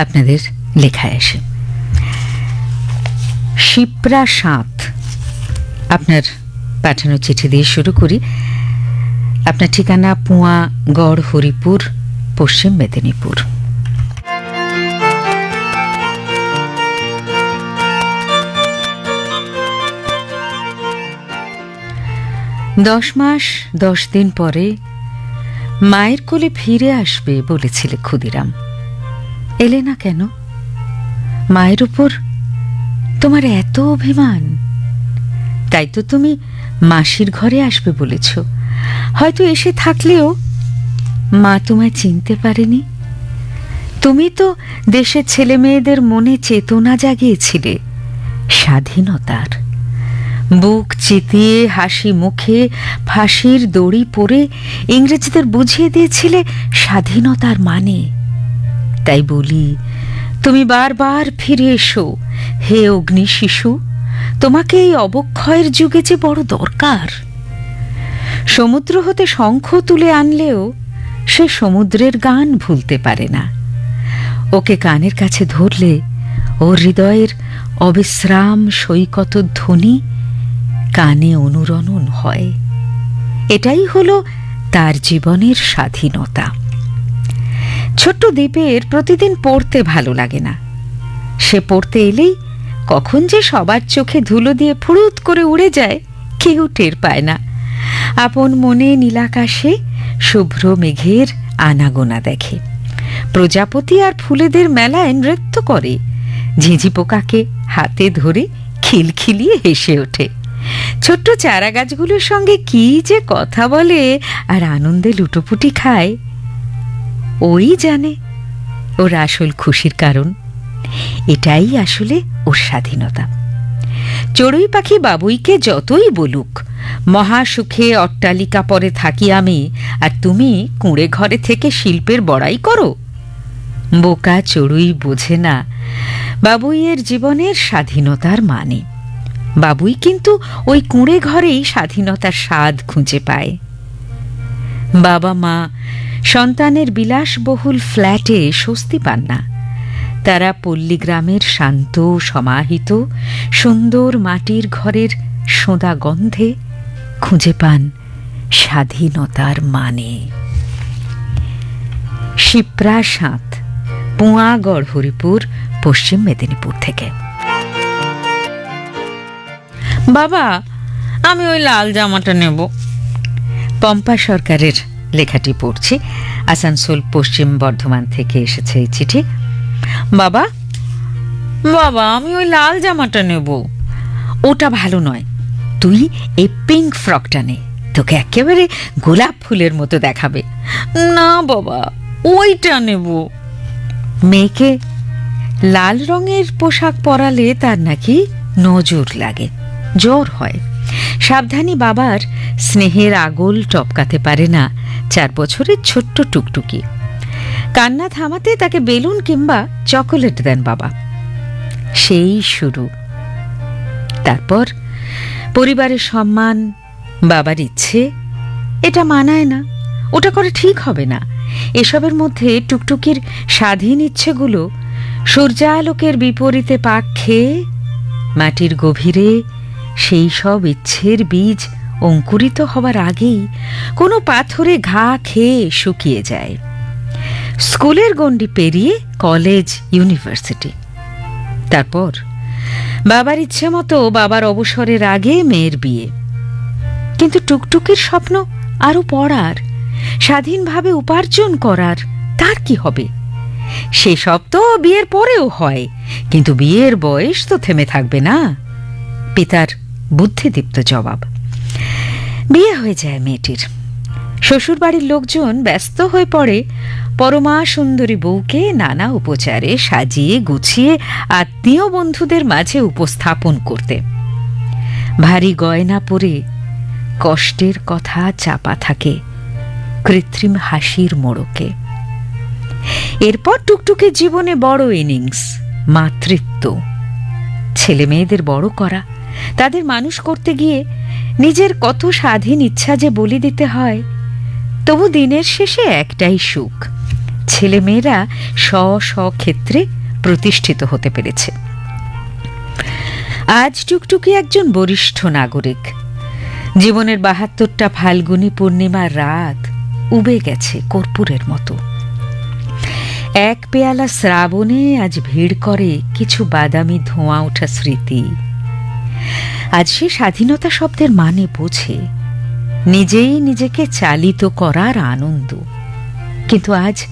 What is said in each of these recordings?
আপনাদের লেখায় আসে। শিপ্রা সাঁত। আপনার পাঠানো চিঠি দিয়ে শুরু করি। আপনার ঠিকানা পুয়া, গড়, হরিপুর, পশ্চিম মেদিনীপুর। দশ মাস, দশ দিন পরে মায়ের কোলে ফিরে আসবে বলেছিলে ক্ষুদিরাম। এলে না কেন? মায়ের উপর তোমার এত অভিমান। তাই তো তুমি মাসির ঘরে আসবে বলেছ। হয়তো এসে থাকলেও মা তোমায় চিনতে পারেনি। তুমি তো দেশের ছেলে মেয়েদের মনে চেতনা জাগিয়েছিলে, স্বাধীনতার। বুক চিতিয়ে, হাসি মুখে, ফাঁসির দড়ি পরে ইংরেজদের বুঝিয়ে দিয়েছিলে স্বাধীনতার মানে। তাই বলি, তুমি বারবার ফিরে এসো। হে অগ্নি শিশু, তোমাকে এই অবক্ষয়ের যুগে যে বড় দরকার। সমুদ্র হতে শঙ্খ তুলে আনলেও সে সমুদ্রের গান ভুলতে পারে না। ওকে কানের কাছে ধরলে ওর হৃদয়ের অবিশ্রাম সৈকত ধ্বনি কানে অনুরণন হয়। এটাই হলো তার জীবনের স্বাধীনতা। ছোট্ট দ্বীপের প্রতিদিন পড়তে ভালো লাগে না। সে পড়তে এলেই কখন যে সবার চোখে ধুলো দিয়ে ফুরুত করে উড়ে যায়, কেউ টের পায় না। আপন মনে নীলাকাশে শুভ্র মেঘের আনাগোনা দেখে। প্রজাপতি আর ফুলেদের মেলায় নৃত্য করে। ঝিঝি পোকাকে হাতে ধরে খিলখিলিয়ে হেসে ওঠে। ছোট্ট চারা গাছগুলোর সঙ্গে কি যে কথা বলে আর আনন্দে লুটোপুটি খায়। ওই জানে। ওর আসল খুশির কারণ, এটাই আসলে ওর স্বাধীনতা। চড়ুই পাখি বাবুইকে যতই বলুক, মহাসুখে অট্টালিকা পরে থাকি আমি, আর তুমি কুঁড়ে ঘরে থেকে শিল্পের বড়াই করো। বোকা চড়ুই বোঝে না বাবুইয়ের জীবনের স্বাধীনতার মানে। বাবুই কিন্তু ওই কুঁড়ে ঘরেই স্বাধীনতার স্বাদ খুঁজে পায়। বাবা মা সন্তানের বিলাসবহুল ফ্ল্যাটে স্বস্তি পান না। তারা পল্লীগ্রামের শান্ত, সমাহিত, সুন্দর মাটির ঘরের সোঁদা গন্ধে খুঁজে পান স্বাধীনতার মানে। শিপ্রা সাঁত, পুয়াগড়, হরিপুর, পশ্চিম মেদিনীপুর থেকে। বাবা, আমি ওই লাল জামাটা নেব। পম্পা সরকারের লেখাটি পড়ছি। আসানসোল, পশ্চিম বর্ধমান থেকে এসেছে এই চিঠি। বাবা বাবা, আমি ওই লাল জামাটা নেব। ওটা ভালো নয়। তুই এই পিঙ্ক ফ্রকটা নে। তোকে একেবারে গোলাপ ফুলের মতো দেখাবে। না বাবা, ওইটা নেব। মেয়েকে লাল রঙের পোশাক পরালে তার নাকি নজর লাগে। জ্বর হয়। সাবধানী বাবার স্নেহের আগল টপকাতে পারে না চার বছরের ছোট্ট টুকটুকি। কান্না থামাতে তাকে বেলুন কিংবা চকোলেট দেন বাবা। সেই শুরু। তারপর পরিবারের সম্মান, বাবার ইচ্ছে, এটা মানায় না, ওটা করে ঠিক হবে না। এসবের মধ্যে টুকটুকির স্বাধীন ইচ্ছেগুলো সূর্যালোকের বিপরীতে পাক খেয়ে মাটির গভীরে সেই সব ইচ্ছের বীজ অঙ্কুরিত হবার আগেই কোনো পাথরে ঘা খেয়ে শুকিয়ে যায়। স্কুলের গণ্ডি পেরিয়ে কলেজ, ইউনিভার্সিটি। তারপর বাবার ইচ্ছে মতো বাবার অবসরের আগে মেয়ের বিয়ে। কিন্তু টুকটুকির স্বপ্ন আরও পড়ার, স্বাধীনভাবে উপার্জন করার তার কি হবে? সেসব তো বিয়ের পরেও হয়, কিন্তু বিয়ের বয়স তো থেমে থাকবে না। পিতার বুদ্ধিদীপ্ত জবাব। বিয়ে হয়ে যায় মেয়েটির। শ্বশুরবাড়ির লোকজন ব্যস্ত হয়ে পড়ে। পরমা সুন্দরী বউকে নানা উপচারে সাজিয়ে, গুছিয়ে আত্মীয় বন্ধুদের মাঝে উপস্থাপন করতে। ভারী গয়না পরে কষ্টের কথা চাপা থাকে কৃত্রিম হাসির মোড়কে। এরপর টুকটুকের জীবনে বড় ইনিংস, মাতৃত্ব। ছেলে মেয়েদের বড় করা। তাদের মানুষ করতে গিয়ে নিজের কত স্বাধীন ইচ্ছা যে বলি দিতে হয়, তবু দিনের শেষে একটাই সুখ, ছেলেমেয়েরা স্ব স্ব ক্ষেত্রে প্রতিষ্ঠিত হতে পেরেছে। আজ টুকটুকি একজন বরিষ্ঠ নাগরিক। জীবনের বাহাত্তরটা ফাল্গুনি পূর্ণিমার রাত উবে গেছে কর্পূরের মতো। এক পেয়ালা শ্রাবণে আজ ভিড় করে কিছু বাদামি ধোঁয়া ওঠা স্মৃতি। আজ সে স্বাধীনতা শব্দের মানে বোঝে। নিজেই নিজেকে চালিত করার আনন্দ। কিন্তু আজ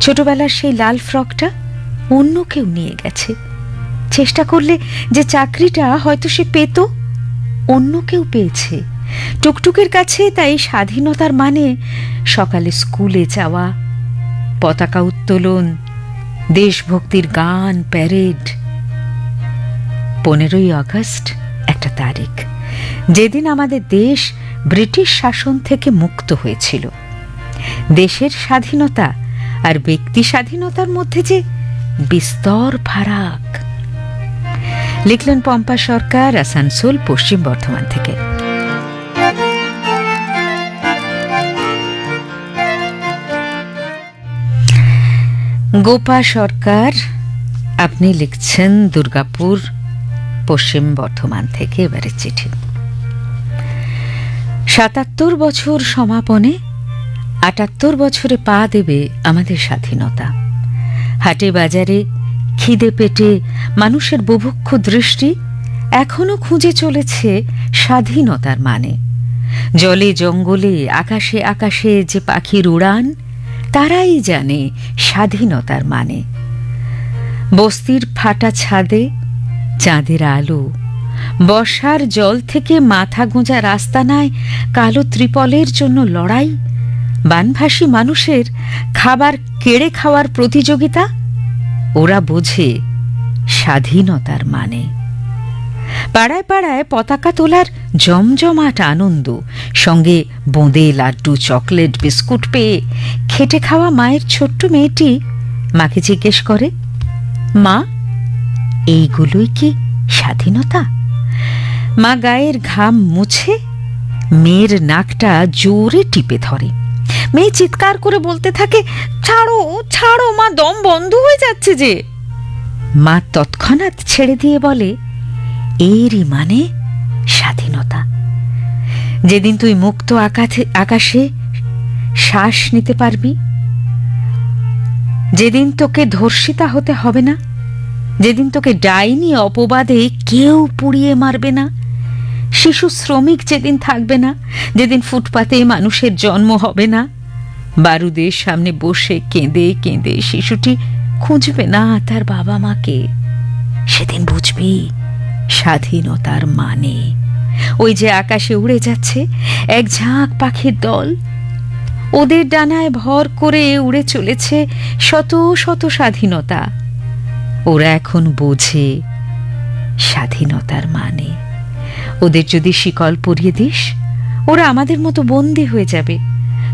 ছোটবেলার সেই লাল ফ্রকটা অন্য কেউ নিয়ে গেছে। চেষ্টা করলে যে চাকরিটা হয়তো সে পেত, অন্য কেউ পেয়েছে। টুকটুকের কাছে তাই স্বাধীনতার মানে সকালে স্কুলে যাওয়া, পতাকা উত্তোলন, দেশভক্তির গান, প্যারেড। পনেরোই আগস্ট একটা তারিখ। যেদিন আমাদের দেশ ব্রিটিশ শাসন থেকে মুক্ত হয়েছিল। দেশের স্বাধীনতা আর ব্যক্তি স্বাধীনতার মধ্যে যে বিস্তর ফারাক। লিখলেন পম্পা সরকার আসানসোল পশ্চিম বর্ধমান থেকে। গোপা সরকার, আপনি লিখছেন দুর্গাপুর পশ্চিম বর্ধমান থেকে এবারে চিঠি। সাতাত্তর বছর সমাপনে আটাত্তর বছরে পা দেবে আমাদের স্বাধীনতা। হাটে বাজারে খিদে পেটে মানুষের বুভুক্ষ দৃষ্টি এখনও খুঁজে চলেছে স্বাধীনতার মানে। জলে জঙ্গলে, আকাশে আকাশে যে পাখির উড়ান, তারাই জানে স্বাধীনতার মানে। বস্তির ফাটা ছাদে চাঁদের আলো। বর্ষার জল থেকে মাথা গোঁজা রাস্তা নাই কালো ত্রিপলের জন্য লড়াই। বানভাসী মানুষের খাবার কেড়ে খাওয়ার প্রতিযোগিতা। ওরা বোঝে স্বাধীনতার মানে। পাড়ায় পাড়ায় পতাকা তোলার জমজমাট আনন্দ, সঙ্গে বোঁদে লাড্ডু, চকলেট, বিস্কুট পেয়ে খেটে খাওয়া মায়ের ছোট্ট মেয়েটি মাকে জিজ্ঞেস করে, মা এইগুলোই কি স্বাধীনতা? মা গায়ের ঘাম মুছে মেয়ের নাকটা জোরে টিপে ধরে। মেয়ে চিৎকার করে বলতে থাকে, ছাড়ো ছাড়ো, মা, দম বন্ধ হয়ে যাচ্ছে যে। মা তৎক্ষণাৎ ছেড়ে দিয়ে বলে, এরই মানে স্বাধীনতা। যেদিন তুই মুক্ত আকাশে আকাশে শ্বাস নিতে পারবি, যেদিন তোকে ধর্ষিতা হতে হবে না যেদিন তোকে ডাইনি অপবাদে কেউ পুড়িয়ে মারবে না। শিশু শ্রমিক যেদিন থাকবে না, যেদিন ফুটপাতে মানুষের জন্ম হবে না। বারুদের সামনে বসে কেঁদে কেঁদে শিশুটি খুঁজবে না তার বাবা মাকে। সেদিন বুঝবি স্বাধীনতার মানে। ওই যে আকাশে উড়ে যাচ্ছে এক ঝাঁক পাখির দল। ওদের ডানায় ভর করে উড়ে চলেছে শত শত স্বাধীনতা। ওরা এখন বোঝে স্বাধীনতার মানে। ওদের যদি শিকল পরিয়ে দিস, ওরা আমাদের মতো বন্দি হয়ে যাবে।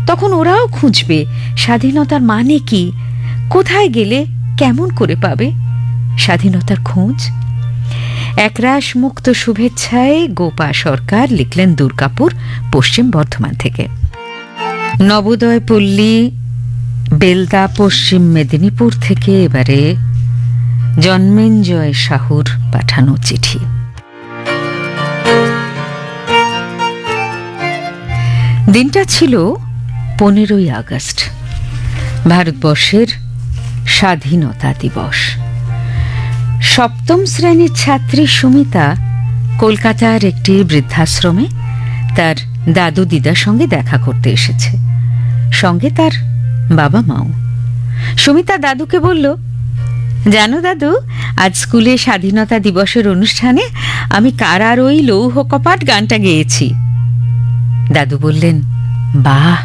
তখন ওরাও খুঁজবে স্বাধীনতার মানে কি, কোথায় গেলে কেমন করে পাবে স্বাধীনতার খোঁজ। একরাশ মুক্ত শুভেচ্ছায় গোপা সরকার লিখলেন দুর্গাপুর, পশ্চিম বর্ধমান থেকে। নবোদয় পল্লী বেলদা, পশ্চিম মেদিনীপুর থেকে এবারে জন্মেঞ্জয় সাহুর পাঠানো চিঠি। দিনটা ছিল পনেরোই আগস্ট, ভারতবর্ষের স্বাধীনতা দিবস। সপ্তম শ্রেণির ছাত্রী সুমিতা কলকাতার একটি বৃদ্ধাশ্রমে তার দাদু দিদার সঙ্গে দেখা করতে এসেছে। সঙ্গে তার বাবা মাও সুমিতা দাদুকে বলল জানো দাদু, আজ স্কুলে স্বাধীনতা দিবসের অনুষ্ঠানে আমি কারার ওই লৌহ কপাট গানটা গেয়েছি। দাদু বললেন, বাহ!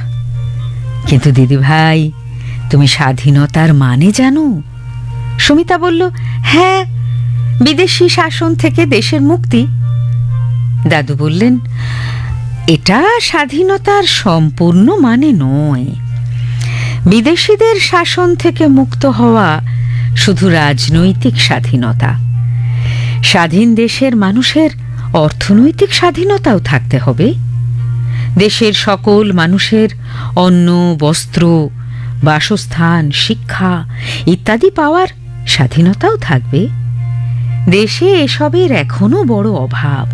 কিন্তু দিদি ভাই তুমি স্বাধীনতার মানে জানো? সুমিতা বলল হ্যাঁ বিদেশি শাসন থেকে দেশের মুক্তি। দাদু বললেন, এটা স্বাধীনতার সম্পূর্ণ মানে নয়। বিদেশিদের শাসন থেকে মুক্ত হওয়া শুধু রাজনৈতিক স্বাধীনতা। স্বাধীন দেশের মানুষের অর্থনৈতিক স্বাধীনতাও থাকতে হবে। দেশের সকল মানুষের অন্ন, বস্ত্র, বাসস্থান, শিক্ষা ইত্যাদি পাওয়ার স্বাধীনতাও থাকবে। দেশে এসবের এখনও বড় অভাব।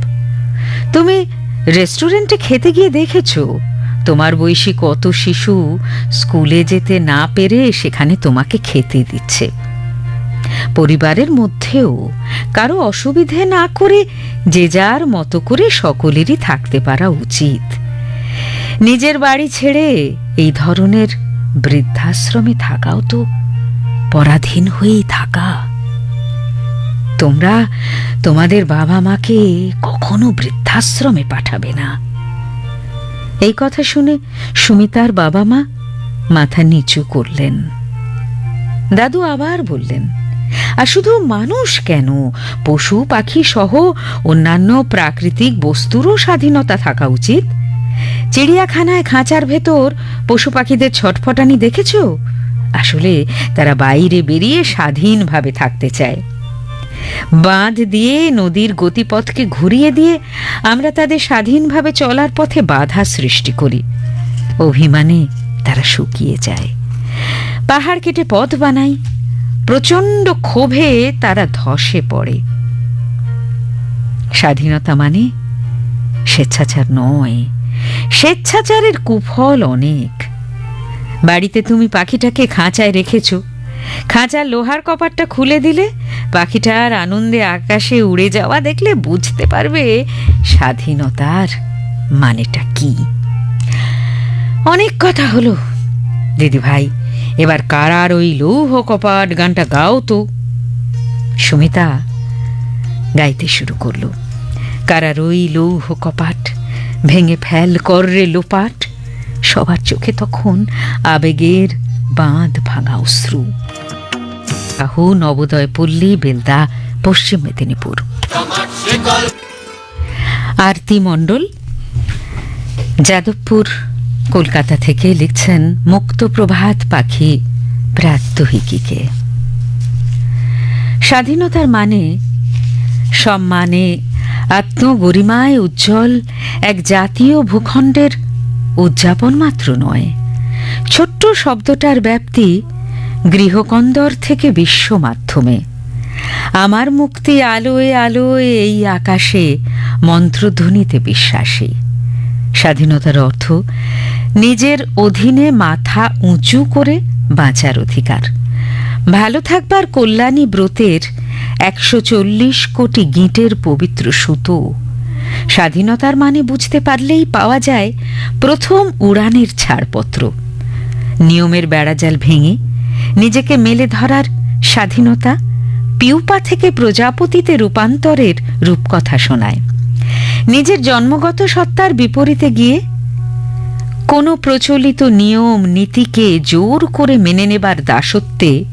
তুমি রেস্টুরেন্টে খেতে গিয়ে দেখেছ, তোমার বয়সী কত শিশু স্কুলে যেতে না পেরে সেখানে তোমাকে খেতে দিচ্ছে। পরিবারের মধ্যেও কারও অসুবিধে না করে যে যার মতো করে সকলেরই থাকতে পারা উচিত। নিজের বাড়ি ছেড়ে এই ধরনের বৃদ্ধাশ্রমে থাকাও তো পরাধীন হয়েই থাকা। তোমরা তোমাদের বাবা মাকে কখনো বৃদ্ধাশ্রমে পাঠাবে না। এই কথা শুনে সুমিতার বাবা মা মাথা নিচু করলেন। দাদু আবার বললেন আর শুধু মানুষ কেন? পশু, পাখি সহ অন্যান্য প্রাকৃতিক বস্তুরও স্বাধীনতা থাকা উচিত। চিড়িয়াখানায় খাঁচার ভেতর পশু পাখিদের ছটফটানি দেখেছ? আসলে তারা বাইরে বেরিয়ে স্বাধীনভাবে থাকতে চায়। বাঁধ দিয়ে নদীর গতিপথকে ঘুরিয়ে দিয়ে আমরা তাদের স্বাধীনভাবে চলার পথে বাধা সৃষ্টি করি। অভিমানে তারা শুকিয়ে যায়। পাহাড় কেটে পথ বানাই। প্রচণ্ড ক্ষোভে তারা ধসে পড়ে। স্বাধীনতা মানে স্বেচ্ছাচার নয়। স্বেচ্ছাচারের কুফল অনেক। বাড়িতে তুমি পাখিটাকে খাঁচায় রেখেছ। খাঁচার লোহার কপাটটা খুলে দিলে পাখিটার আনন্দে আকাশে উড়ে যাওয়া দেখলে বুঝতে পারবে স্বাধীনতার মানেটা কি। অনেক কথা হলো দিদি ভাই এবার কারার ওই লৌহ কপাট গানটা গাও তো। সুমিতা গাইতে শুরু করল। কারার ওই লৌহ কপাট, ভেঙে ফেল কররে লোপাট। সবার চোখে তখন আবেগের বাঁধ ভাঙা অশ্রু। কাহু নবোদয়, পল্লী, বেলদা, পশ্চিম মেদিনীপুর। আরতি মণ্ডল, যাদবপুর কলকাতা থেকে লিখছেন মুক্ত প্রভাত পাখি প্রাত্যহিকীকে স্বাধীনতার মানে সম্মানে, আত্মগরিমায় উজ্জ্বল এক জাতীয় ভূখণ্ডের উদযাপন মাত্র নয়। ছোট্ট শব্দটার ব্যাপ্তি গৃহকন্দর থেকে বিশ্ব মাধ্যমে। আমার মুক্তি আলোয় আলোয় এই আকাশে মন্ত্রধ্বনিতে বিশ্বাসী। স্বাধীনতার অর্থ নিজের অধীনে মাথা উঁচু করে বাঁচার অধিকার। ভালো থাকবার কল্যাণী ব্রতের একশো চল্লিশ কোটি গিঁটের পবিত্র সুতো। স্বাধীনতার মানে বুঝতে পারলেই পাওয়া যায় প্রথম উড়ানের ছাড়পত্র। নিয়মের বেড়াজাল ভেঙে নিজেকে মেলে ধরার স্বাধীনতা পিউপা থেকে প্রজাপতিতে রূপান্তরের রূপকথা শোনায়। নিজের জন্মগত সত্তার বিপরীতে গিয়ে কোনো প্রচলিত নিয়ম, নীতিকে জোর করে মেনে নেবার দাসত্বে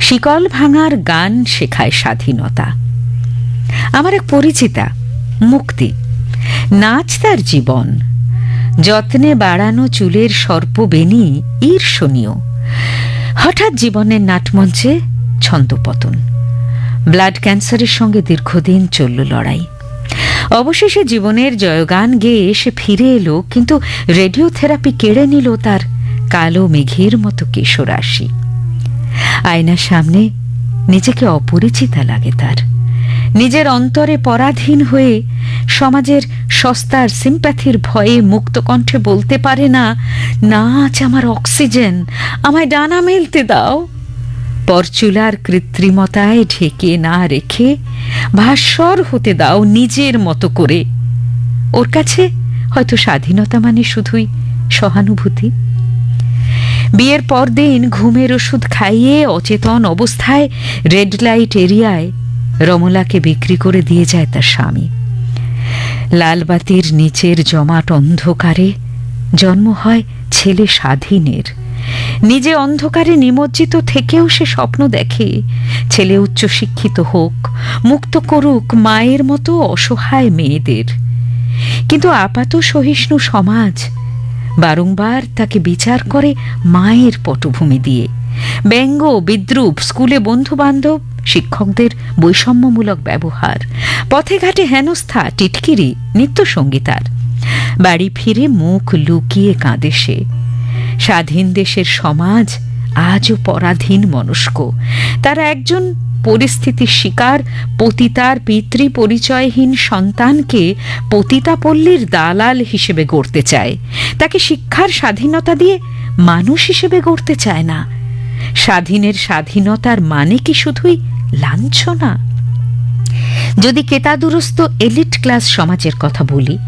শিকল ভাঙার গান শেখায় স্বাধীনতা। আমার এক পরিচিতা, মুক্তি, নাচ তার জীবন। যত্নে বাড়ানো চুলের সর্প সর্পবেণী ঈর্ষণীয়। হঠাৎ জীবনের নাটমঞ্চে ছন্দপতন। ব্লাড ক্যান্সারের সঙ্গে দীর্ঘদিন চলল লড়াই। অবশেষে জীবনের জয়গান গেয়ে এসে ফিরে এলো, কিন্তু রেডিও থেরাপি কেড়ে নিল তার কালো মেঘের মতো কেশরাশি আয়নার সামনে নিজেকে অপরিচিতা লাগে তার। নিজের অন্তরে পরাধীন হয়ে সমাজের সস্তার সিম্প্যাথির ভয়ে মুক্ত কণ্ঠে বলতে পারে না নাচ আমার অক্সিজেন, আমায় ডানা মেলতে দাও। পরচুলার কৃত্রিমতায় ঢেকে না রেখে ভাস্বর হতে দাও নিজের মতো করে। ওর কাছে হয়তো স্বাধীনতা মানে শুধুই সহানুভূতি। বিয়ের পরদিন ঘুমের ওষুধ খাইয়ে অচেতন অবস্থায় রেড লাইট এরিয়ায় রমলাকে বিক্রি করে দিয়ে যায় তার স্বামী। লালবাতির নিচের জমাট অন্ধকারে জন্ম হয় ছেলে স্বাধীনের। নিজে অন্ধকারে নিমজ্জিত থেকেও সে স্বপ্ন দেখে। ছেলে উচ্চশিক্ষিত হোক, মুক্ত করুক মায়ের মতো অসহায় মেয়েদের। কিন্তু আপাত সহিষ্ণু সমাজ বারংবার তাকে বিচার করে মায়ের পটভূমি দিয়ে। ব্যঙ্গ, বিদ্রুপ, স্কুলে বন্ধু বান্ধব শিক্ষকদের বৈষম্যমূলক ব্যবহার, পথে ঘাটে হেনস্থা, টিটকিরি নিত্যসঙ্গীতার বাড়ি ফিরে মুখ লুকিয়ে কাঁদে সে। স্বাধীন দেশের সমাজ আজও পরাধীন মনস্ক। তারা একজন পরিস্থিতির শিকার, পতিতার পিতৃ পরিচয়হীন সন্তানকে পতিতাপল্লীর দালাল হিসেবে গড়তে চায়। তাকে শিক্ষার স্বাধীনতা দিয়ে মানুষ হিসেবে গড়তে চায় না। স্বাধীনের স্বাধীনতার মানে কি শুধুই লাঞ্ছনা? যদি কেতাদুরস্ত এলিট ক্লাস সমাজের কথা বলি,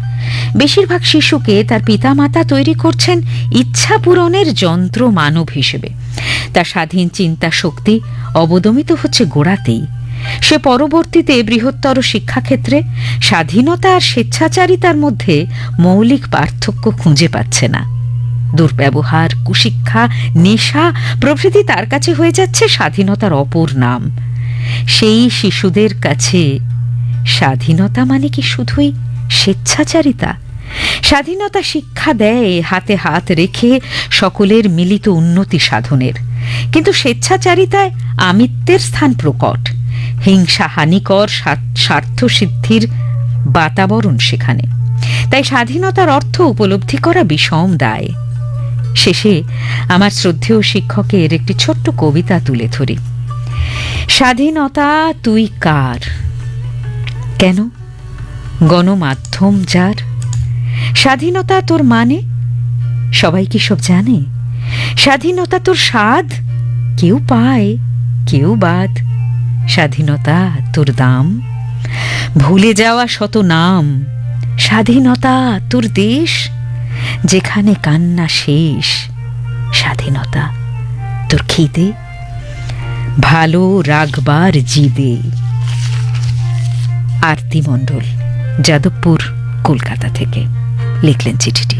বেশিরভাগ শিশুকে তার পিতামাতা তৈরি করছেন ইচ্ছা পূরণের যন্ত্র মানব হিসেবে। তার স্বাধীন চিন্তা শক্তি অবদমিত হচ্ছে গোড়াতেই। সে পরবর্তীতে বৃহত্তর শিক্ষাক্ষেত্রে স্বাধীনতা আর স্বেচ্ছাচারিতার মধ্যে মৌলিক পার্থক্য খুঁজে পাচ্ছে না। দুর্ব্যবহার, কুশিক্ষা, নেশা প্রভৃতি তার কাছে হয়ে যাচ্ছে স্বাধীনতার অপর নাম। সেই শিশুদের কাছে স্বাধীনতা মানে কি শুধুই স্বেচ্ছাচারিতা? স্বাধীনতা শিক্ষা দেয় হাতে হাত রেখে সকলের মিলিত উন্নতি সাধনের। কিন্তু স্বেচ্ছাচারিতায় আমিত্বের স্থান প্রকট। হিংসা হানিকর স্বার্থ- সিদ্ধির বাতাবরণ সেখানে। তাই স্বাধীনতার অর্থ উপলব্ধি করা বিষম দায়। শেষে আমার শ্রদ্ধেয় শিক্ষকের একটি ছোট্ট কবিতা তুলে ধরি। স্বাধীনতা তুই কার? কেন? গণমাধ্যম যার? স্বাধীনতা তোর মানে? সবাই কি সব জানে? স্বাধীনতা তোর স্বাদ? কেউ পায়, কেউ বাদ। স্বাধীনতা তোর দাম? ভুলে যাওয়া শত নাম। স্বাধীনতা তোর দেশ? যেখানে কান্না শেষ। স্বাধীনতা তোর খিদে ভালো রাগবার জিদে। আরতি মণ্ডল যাদবপুর কলকাতা থেকে লিখলেন চিঠিটি।